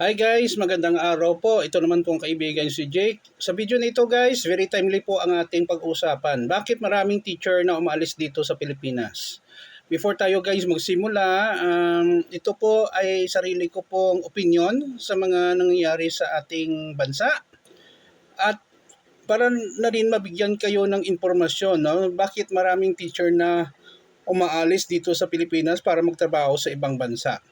Hi guys, magandang araw po. Ito naman pong kaibigan si Jake. Sa video na ito guys, very timely po ang ating pag-usapan. Bakit maraming teacher na umalis dito sa Pilipinas? Before tayo guys magsimula, um, ito po ay sarili ko pong opinion sa mga nangyayari sa ating bansa. At para na rin mabigyan kayo ng impormasyon, no? bakit maraming teacher na umaalis dito sa Pilipinas para magtrabaho sa ibang bansa.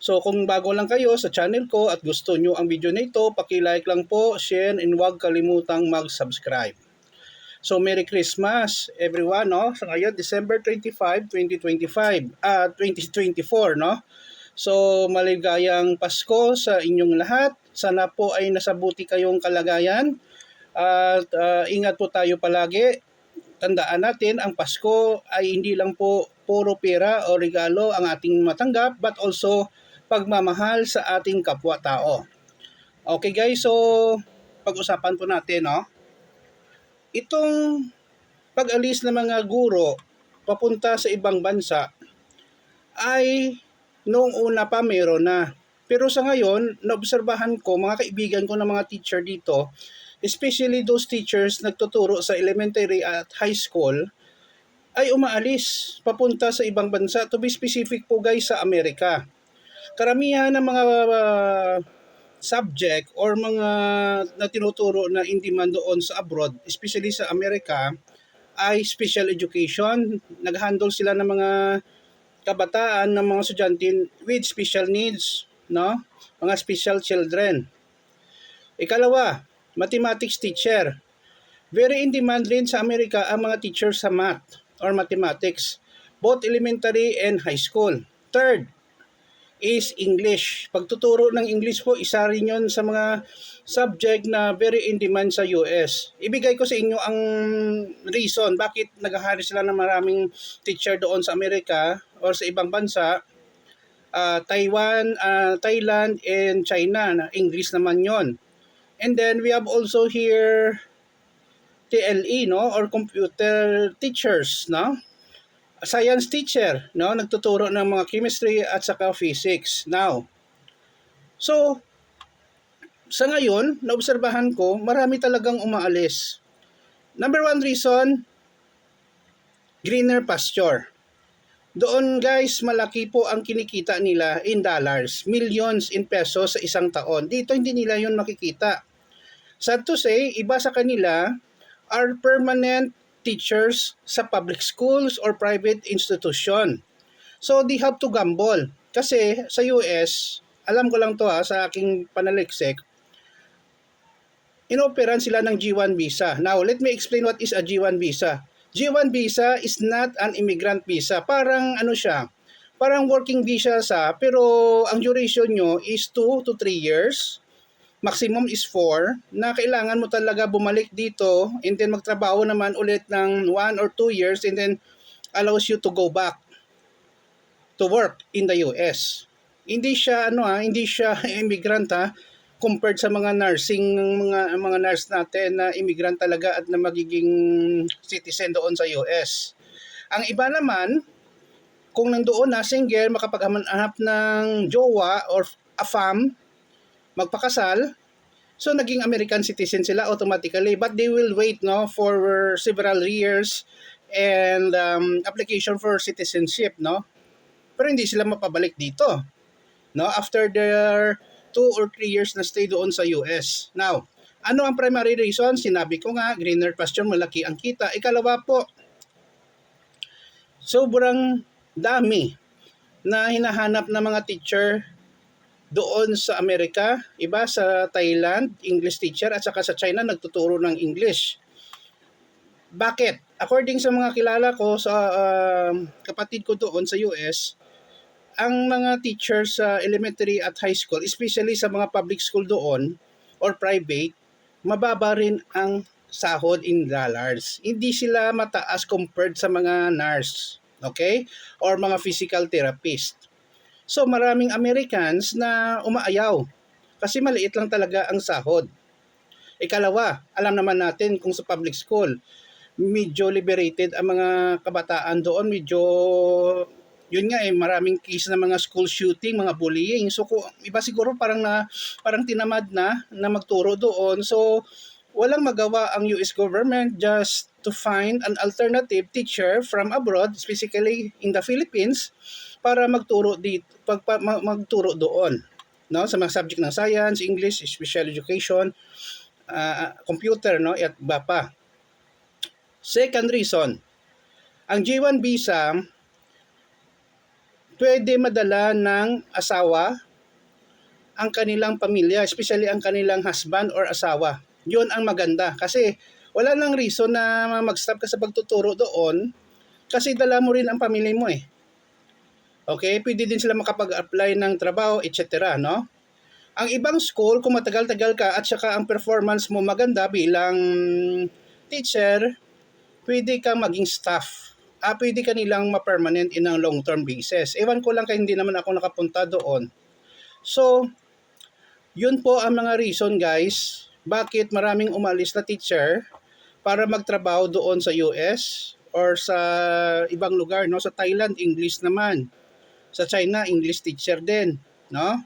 So kung bago lang kayo sa channel ko at gusto nyo ang video na ito, paki-like lang po, share, and huwag kalimutang mag-subscribe. So Merry Christmas everyone, no? So ngayon December 25, 2025, ah 2024, no? So maligayang Pasko sa inyong lahat. Sana po ay nasabuti kayong kalagayan. At ah, ingat po tayo palagi. Tandaan natin, ang Pasko ay hindi lang po puro pera o regalo ang ating matanggap, but also pagmamahal sa ating kapwa-tao. Okay guys, so pag-usapan po natin, no? Itong pag-alis ng mga guro papunta sa ibang bansa ay noong una pa meron na. Pero sa ngayon, naobserbahan ko, mga kaibigan ko ng mga teacher dito, especially those teachers nagtuturo sa elementary at high school, ay umaalis papunta sa ibang bansa. To be specific po guys sa Amerika karamihan ng mga uh, subject or mga na tinuturo na in demand doon sa abroad, especially sa Amerika, ay special education. Nag-handle sila ng mga kabataan, ng mga estudyante with special needs, no? Mga special children. Ikalawa, mathematics teacher. Very in demand rin sa Amerika ang mga teachers sa math or mathematics, both elementary and high school. Third, is English. Pagtuturo ng English po, isa rin yun sa mga subject na very in demand sa US. Ibigay ko sa inyo ang reason bakit naghahari sila ng maraming teacher doon sa Amerika or sa ibang bansa. Uh, Taiwan, uh, Thailand, and China. Na English naman yon. And then we have also here TLE, no? Or computer teachers, no? Science teacher, no? Nagtuturo ng mga chemistry at saka physics. Now, so, sa ngayon, naobserbahan ko, marami talagang umaalis. Number one reason, greener pasture. Doon guys, malaki po ang kinikita nila in dollars, millions in pesos sa isang taon. Dito hindi nila yun makikita. Sad to say, iba sa kanila are permanent teachers sa public schools or private institution. So they have to gamble. Kasi sa US, alam ko lang to ha, sa aking panaliksik, inoperan sila ng G1 visa. Now, let me explain what is a G1 visa. G1 visa is not an immigrant visa. Parang ano siya, parang working visa sa, pero ang duration nyo is 2 to 3 years maximum is 4 na kailangan mo talaga bumalik dito and then magtrabaho naman ulit ng 1 or 2 years and then allows you to go back to work in the US. Hindi siya ano ha, hindi siya immigrant ha compared sa mga nursing mga mga nurse natin na immigrant talaga at na magiging citizen doon sa US. Ang iba naman kung nandoon na single makapaghanap ng jowa or a fam magpakasal, so naging American citizen sila automatically. But they will wait no for several years and um, application for citizenship, no? Pero hindi sila mapabalik dito. No, after their two or three years na stay doon sa US. Now, ano ang primary reason? Sinabi ko nga, greener pasture, malaki ang kita. Ikalawa po, sobrang dami na hinahanap ng mga teacher doon sa Amerika, iba sa Thailand, English teacher, at saka sa China nagtuturo ng English. Bakit? According sa mga kilala ko, sa uh, kapatid ko doon sa US, ang mga teachers sa elementary at high school, especially sa mga public school doon or private, mababa rin ang sahod in dollars. Hindi sila mataas compared sa mga nurse, okay? Or mga physical therapist. So maraming Americans na umaayaw kasi maliit lang talaga ang sahod. Ikalawa, alam naman natin kung sa public school, medyo liberated ang mga kabataan doon, medyo yun nga eh maraming case na mga school shooting, mga bullying. So kung iba siguro parang na parang tinamad na na magturo doon. So walang magawa ang US government just to find an alternative teacher from abroad, specifically in the Philippines, para magturo dito, pag, pa- ma- magturo doon. No, sa mga subject ng science, English, special education, ah, computer, no, at iba pa. Second reason, ang J1 visa pwede madala ng asawa ang kanilang pamilya, especially ang kanilang husband or asawa. Yun ang maganda kasi wala nang reason na mag-stop ka sa pagtuturo doon kasi dala mo rin ang pamilya mo eh. Okay, pwede din sila makapag-apply ng trabaho, etc. No? Ang ibang school, kung matagal-tagal ka at saka ang performance mo maganda bilang teacher, pwede kang maging staff. Ah, pwede ka nilang ma-permanent in ang long-term basis. Ewan ko lang kaya hindi naman ako nakapunta doon. So, yun po ang mga reason guys, bakit maraming umalis na teacher para magtrabaho doon sa US or sa ibang lugar, no? Sa Thailand, English naman. Sa China, English teacher din, no?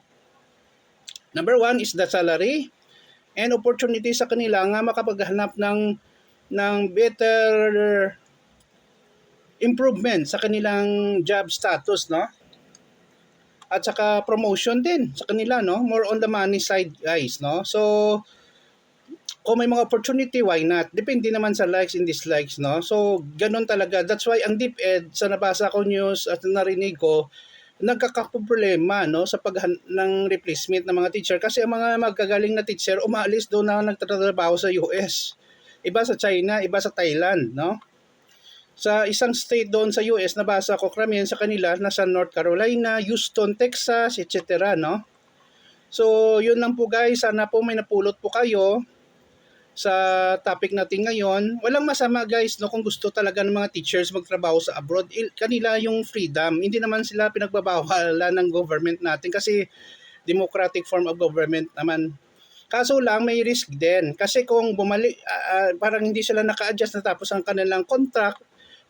Number one is the salary and opportunity sa kanila nga makapaghanap ng ng better improvement sa kanilang job status, no? At saka promotion din sa kanila, no? More on the money side, guys, no? So, kung may mga opportunity, why not? Depende naman sa likes and dislikes, no? So, ganun talaga. That's why ang DepEd, sa nabasa ko news at narinig ko, nagkakaproblema no sa pag ng replacement ng mga teacher kasi ang mga magagaling na teacher umaalis doon na nagtatrabaho sa US. Iba sa China, iba sa Thailand, no? Sa isang state doon sa US, nabasa ko karamihan sa kanila nasa North Carolina, Houston, Texas, etc. no? So, yun lang po guys. Sana po may napulot po kayo sa topic natin ngayon. Walang masama guys no kung gusto talaga ng mga teachers magtrabaho sa abroad. Il- kanila yung freedom. Hindi naman sila pinagbabawalan ng government natin kasi democratic form of government naman. Kaso lang may risk din kasi kung bumalik ah, ah, parang hindi sila naka-adjust na tapos ang kanilang contract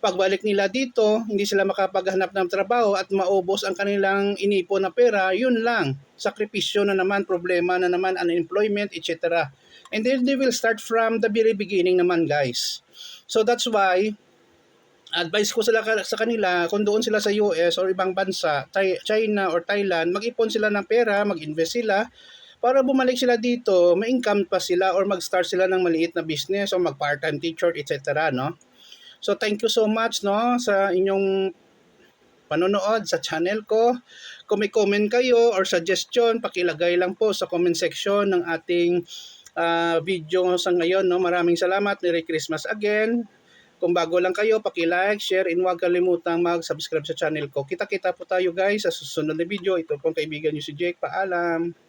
pagbalik nila dito, hindi sila makapaghanap ng trabaho at maubos ang kanilang inipon na pera, yun lang. Sakripisyo na naman, problema na naman, unemployment, etc. And then they will start from the very beginning naman, guys. So that's why, advice ko sila sa kanila, kung doon sila sa US or ibang bansa, China or Thailand, mag-ipon sila ng pera, mag-invest sila, para bumalik sila dito, may income pa sila or mag-start sila ng maliit na business o mag-part-time teacher, etc. No? So thank you so much no sa inyong panonood sa channel ko. Kung may comment kayo or suggestion, pakilagay lang po sa comment section ng ating ah, video sa ngayon. No? Maraming salamat. Merry Christmas again. Kung bago lang kayo, paki-like, share, and huwag kalimutang mag-subscribe sa channel ko. Kita-kita po tayo guys sa susunod na video. Ito pong kaibigan niyo si Jake. Paalam!